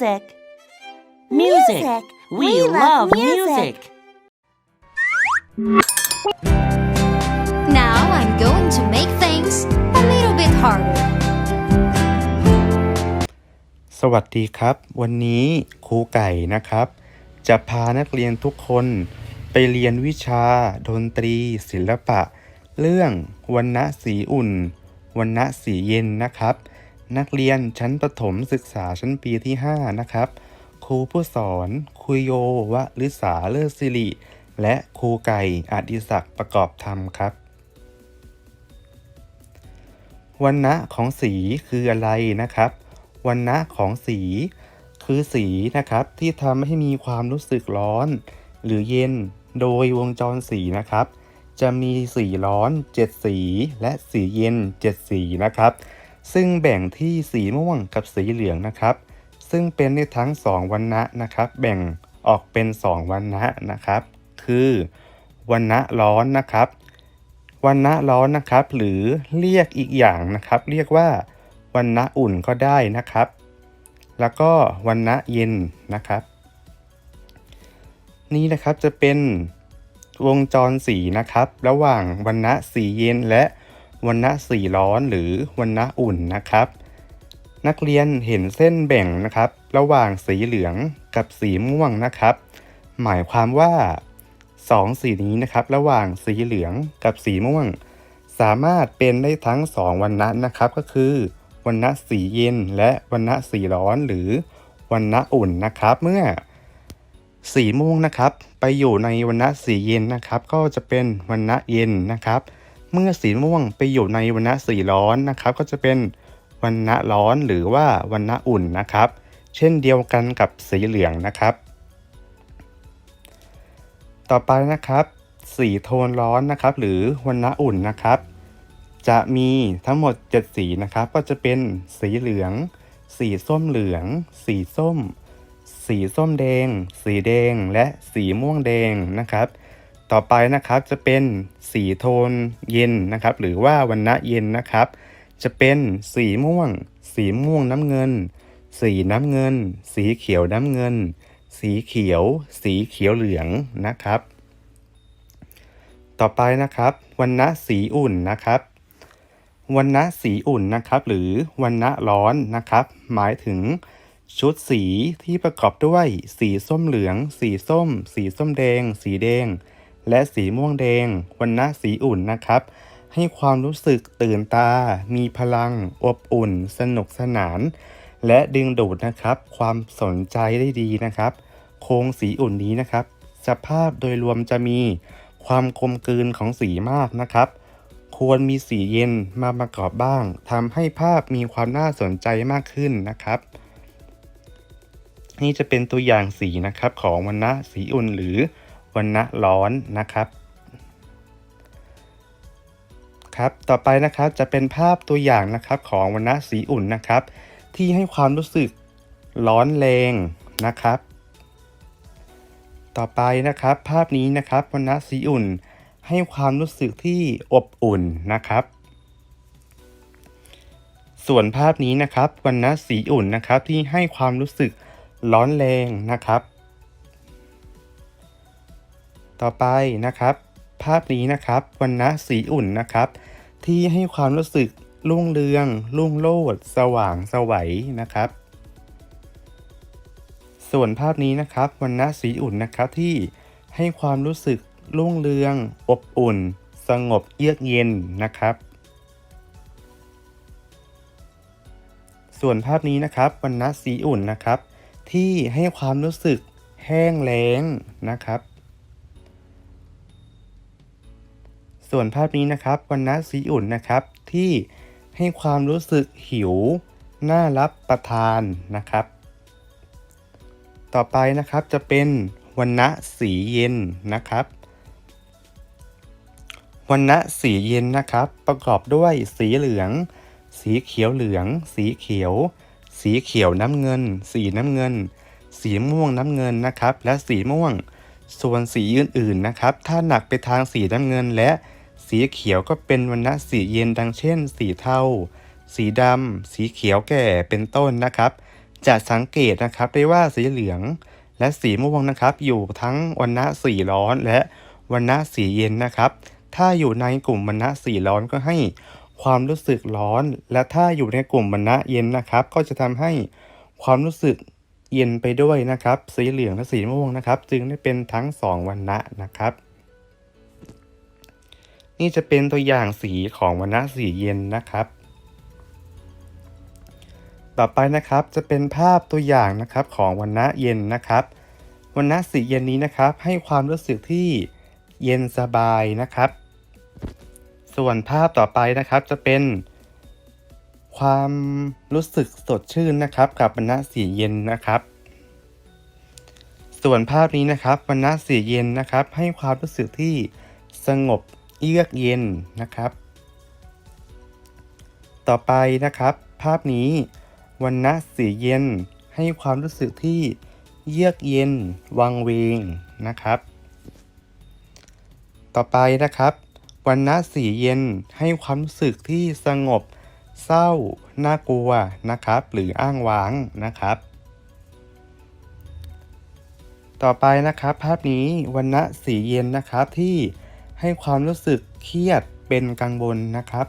music. Music. We, love music. Now I'm going to make things a little bit harder. สวัสดีครับ วันนี้ครูไก่นะครับ จะพานักเรียนทุกคนไปเรียนวิชาดนตรี ศิลปะ เรื่องวันณะสีอุ่นวันณะสีเย็นนะครับ นักเรียนชั้นประถมศึกษาชั้นปีที่ 5 นะครับ ครูผู้สอนครูโยวะลิสาเลิศสิริ และครูไก่อดิศักต์ประกอบธรรมครับวันณะของสีคืออะไรนะครับวันณะของสี คือสีนะครับที่ทำให้มีความรู้สึกร้อน หรือเย็นโดยวงจรสีนะครับ จะมีสีร้อน 7 สี และสีเย็น 7 สีนะครับ ซึ่งแบ่งที่สีม่วงกับสีเหลืองนะครับ ซึ่งเป็นในทั้ง 2วันณะนะครับ แบ่งออกเป็น 2วันณะนะครับ คือวันณะร้อนนะครับวันณะร้อนนะครับ หรือเรียกอีกอย่างนะครับ เรียกว่าวันณะอุ่นก็ได้นะครับ แล้วก็วันณะเย็นนะครับ นี่นะครับจะเป็นวงจรสีนะครับ ระหว่างวันณะสีเย็นและ วันณะสีร้อนหรือวันณะอุ่นนะครับ นักเรียนเห็นเส้นแบ่งนะครับ ระหว่างสีเหลืองกับสีม่วงนะครับ หมายความว่าสองสีนี้นะครับ ระหว่างสีเหลืองกับสีม่วง สามารถเป็นได้ทั้ง 2 วันณะนะครับ ก็คือวันณะสีเย็นและวันณะสีร้อนหรือวันณะอุ่นนะครับ เมื่อสีม่วงนะครับ ไปอยู่ในวันณะสีเย็นนะครับ ก็จะเป็นวันณะเย็นนะครับ เมื่อสีม่วงไปอยู่ในวันณะสีร้อนนะครับก็จะเป็นวันณะร้อนหรือว่าวันณะอุ่นนะครับ เช่นเดียวกันกับสีเหลืองนะครับ ต่อไปนะครับ สีโทนร้อนนะครับ หรือวันณะอุ่นนะครับ จะมีทั้งหมด 7 สีนะครับ ก็จะเป็นสีเหลือง สีส้มเหลือง สีส้ม สีส้มแดง สีแดงและสีม่วงแดงนะครับ ต่อไปนะครับจะเป็นสีโทนเย็นนะครับ หรือว่าวันณะเย็นนะครับ จะเป็นสีม่วง สีม่วงน้ำเงิน สีน้ำเงิน สีเขียวน้ำเงิน สีเขียว สีเขียวเหลืองนะครับ ต่อไปนะครับวันณะสีอุ่นนะครับวันณะสีอุ่นนะครับ หรือวันณะร้อนนะครับ หมายถึงชุดสีที่ประกอบด้วย สีส้มเหลือง สีส้ม สีส้มแดง สีแดง และสีม่วงแดงวันณะสีอุ่นนะครับ ให้ความรู้สึกตื่นตา มีพลัง อบอุ่น สนุกสนาน และดึงดูดนะครับ ความสนใจได้ดีนะครับ โครงสีอุ่นนี้นะครับ สภาพโดยรวมจะมีความกลมกลืนของสีมากนะครับ ควรมีสีเย็นมาประกอบบ้างทำให้ภาพมีความน่าสนใจมากขึ้นนะครับ นี่จะเป็นตัวอย่างสีนะครับของวันณะสีอุ่นหรือ วันณะร้อนนะครับ ครับต่อไปนะครับจะเป็นภาพตัวอย่างนะครับของวันณะสีอุ่นนะครับ ที่ให้ความรู้สึกร้อนแรงนะครับ ต่อไปนะครับภาพนี้นะครับวันณะสีอุ่นให้ความรู้สึกที่อบอุ่นนะครับ ส่วนภาพนี้นะครับวันณะสีอุ่นนะครับที่ให้ความรู้สึกร้อนแรงนะครับ ต่อไปนะครับ ภาพนี้นะครับวันณะสีอุ่นนะครับ ที่ให้ความรู้สึกรุ่งเรือง รุ่งโรจน์สว่างสวัยนะครับ ส่วนภาพนี้นะครับวันณะสีอุ่นนะครับที่ให้ความรู้สึกรุ่งเรือง อบอุ่น สงบเยือกเย็นนะครับ ส่วนภาพนี้นะครับวันณะสีอุ่นนะครับ ที่ให้ความรู้สึกแห้งแล้งนะครับ ส่วนภาพนี้นะครับวันณะสีอุ่นนะครับที่ให้ความรู้สึกหิว น่ารับประทานนะครับ ต่อไปนะครับจะเป็นวันณะสีเย็นนะครับวันณะสีเย็นนะครับ ประกอบด้วยสีเหลือง สีเขียวเหลือง สีเขียว สีเขียวน้ำเงิน สีน้ำเงิน สีม่วงน้ำเงินนะครับ และสีม่วง ส่วนสีอื่นๆนะครับ ถ้าหนักไปทางสีน้ำเงินและ สีเขียวก็เป็นวันณะสีเย็นดังเช่น สีเทา สีดำ สีเขียวแก่เป็นต้นนะครับ จะสังเกตนะครับได้ว่าสีเหลือง และสีม่วงนะครับ อยู่ทั้งวันณะสีร้อนและวันณะสีเย็นนะครับ ถ้าอยู่ในกลุ่มวันณะสีร้อนก็ให้ความรู้สึกร้อน และถ้าอยู่ในกลุ่มวันณะเย็นนะครับ ก็จะทำให้ความรู้สึกเย็นไปด้วยนะครับ สีเหลืองและสีม่วงนะครับ จึงได้เป็นทั้งสองวันณะนะครับ นี่จะเป็นตัวอย่างสีของวันณะสีเย็นนะครับ ต่อไปนะครับจะเป็นภาพตัวอย่างนะครับของวันณะเย็นนะครับวันณะสีเย็นนี้นะครับ ให้ความรู้สึกที่เย็นสบายนะครับ ส่วนภาพต่อไปนะครับจะเป็น ความรู้สึกสดชื่นนะครับ กับวันณะสีเย็นนะครับส่วนภาพนี้นะครับวันณะสีเย็นนะครับ ให้ความรู้สึกที่สงบ เยือกเย็นนะครับ ต่อไปนะครับ ภาพนี้วันณะสีเย็นให้ความรู้สึกที่เยือกเย็น วังเวงนะครับ ต่อไปนะครับวันณะสีเย็นให้ความรู้สึกที่สงบ เศร้า น่ากลัวนะครับ หรืออ้างว้างนะครับ ต่อไปนะครับ ภาพนี้วันณะสีเย็นนะครับที่ ให้ความรู้สึกเครียดเป็นกังวลนะครับ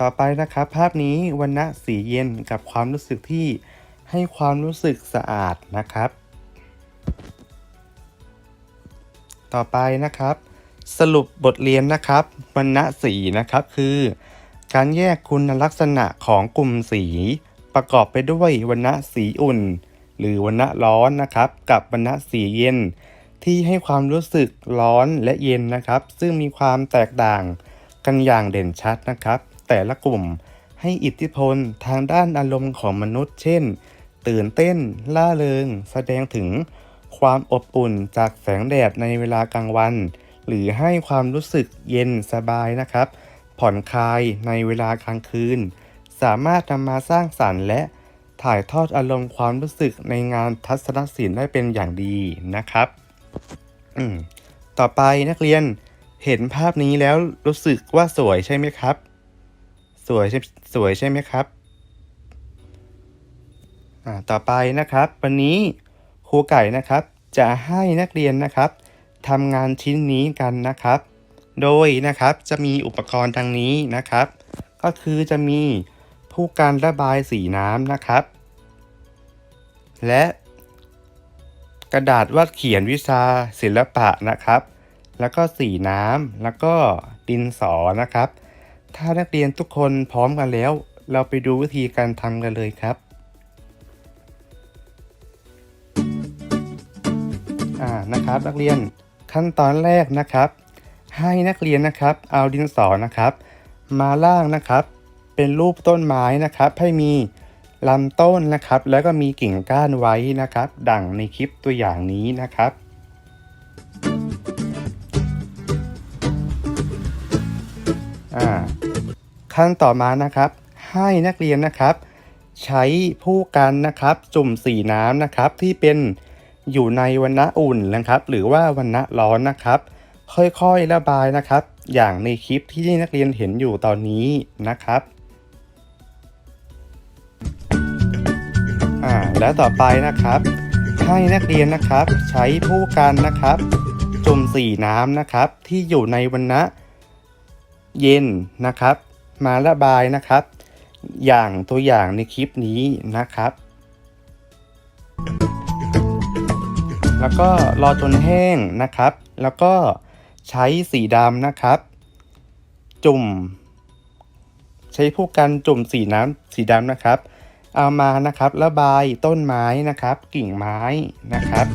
ต่อไปนะครับภาพนี้วันณะสีเย็นกับความรู้สึกที่ให้ความรู้สึกสะอาดนะครับ ต่อไปนะครับ สรุปบทเรียนนะครับวันณะสีนะครับคือ การแยกคุณลักษณะของกลุ่มสี ประกอบไปด้วยวันณะสีอุ่น หรือวันณะร้อนนะครับ กับวันณะสีเย็น ที่ให้ความรู้สึกร้อนและเย็นนะครับ ซึ่งมีความแตกต่างกันอย่างเด่นชัดนะครับ แต่ละกลุ่มให้อิทธิพลทางด้านอารมณ์ของมนุษย์ เช่น ตื่นเต้น ล่าเริง แสดงถึงความอบอุ่นจากแสงแดดในเวลากลางวัน หรือให้ความรู้สึกเย็นสบายนะครับ ผ่อนคลายในเวลากลางคืน สามารถนำมาสร้างสรรค์และถ่ายทอดอารมณ์ความรู้สึกในงานทัศนศิลป์ได้เป็นอย่างดีนะครับ ต่อไปนักเรียนเห็นภาพนี้แล้วรู้สึกว่าสวยใช่ไหมครับ สวยใช่สวยใช่ไหมครับต่อไปนะครับ วันนี้ครูไก่นะครับ จะให้นักเรียนนะครับทำงานชิ้นนี้กันนะครับ โดยนะครับจะมีอุปกรณ์ดังนี้นะครับ ก็คือจะมีผู้การระบายสีน้ำนะครับ และ กระดาษวาดเขียนวิชาศิลปะนะครับ แล้วก็สีน้ำแล้วก็ดินสอนะครับ ถ้านักเรียนทุกคนพร้อมกันแล้ว เราไปดูวิธีการทำกันเลยครับอ่านะครับนักเรียนขั้นตอนแรกนะครับ ให้นักเรียนนะครับ เอาดินสอนะครับ มาล่างนะครับ เป็นรูปต้นไม้นะครับ ให้มี ลำต้นนะครับ แล้วก็มีกิ่งก้านไว้นะครับ ดังในคลิปตัวอย่างนี้นะครับขั้นต่อมานะครับ ให้นักเรียนนะครับ ใช้ผู้กันนะครับจุ่มสีน้ำนะครับที่เป็นอยู่ในวันณะอุ่นนะครับ หรือว่าวันณะร้อนนะครับ ค่อยๆระบายนะครับ อย่างในคลิปที่นักเรียนเห็นอยู่ตอนนี้นะครับ แล้วต่อไปนะครับ ให้นักเรียนนะครับใช้ผู้กันนะครับ จุ่มสีน้ำนะครับ ที่อยู่ในวันณะเย็นนะครับ มาระบายนะครับ อย่างตัวอย่างในคลิปนี้นะครับ แล้วก็รอจนแห้งนะครับ แล้วก็ใช้สีดำนะครับ จุ่ม ใช้ผู้กันจุ่มสีน้ำสีดำนะครับ เอามานะครับระบายต้นไม้นะครับ กิ่งไม้นะครับ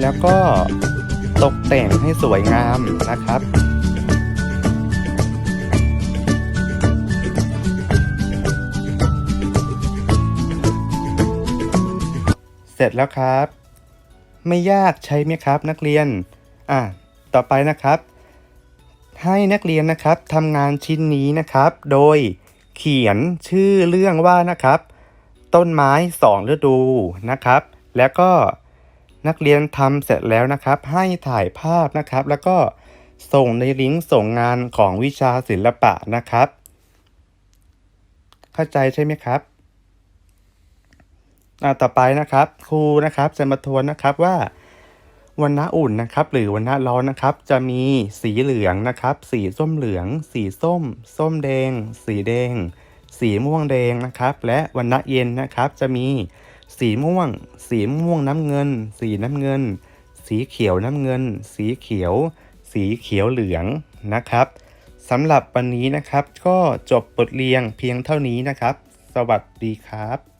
แล้วก็ตกแต่งให้สวยงามนะครับเสร็จแล้วครับ ไม่ยากใช่ไหมครับ นักเรียน อะต่อไปนะครับ ให้นักเรียนนะครับทำงานชิ้นนี้นะครับ โดย เขียนชื่อเรื่องว่านะครับ ต้นไม้สองฤดูนะครับ แล้วก็นักเรียนทำเสร็จแล้วนะครับ ให้ถ่ายภาพนะครับ แล้วก็ส่งในลิงก์ส่งงานของวิชาศิลปะนะครับ เข้าใจใช่ไหมครับอ่าต่อไปนะครับ ครูนะครับจะมาทวนนะครับว่า วันณะอุ่นนะครับหรือวันณะร้อนนะครับ จะมีสีเหลืองนะครับ สีส้มเหลือง สีส้ม ส้มแดง สีแดง สีม่วงแดงนะครับ และวันณะเย็นนะครับจะมีสีม่วง สีม่วงน้ำเงิน สีน้ำเงิน สีเขียวน้ำเงิน สีเขียว สีเขียวเหลืองนะครับสำหรับวันนี้นะครับ ก็จบบทเรียนเพียงเท่านี้นะครับ สวัสดีครับ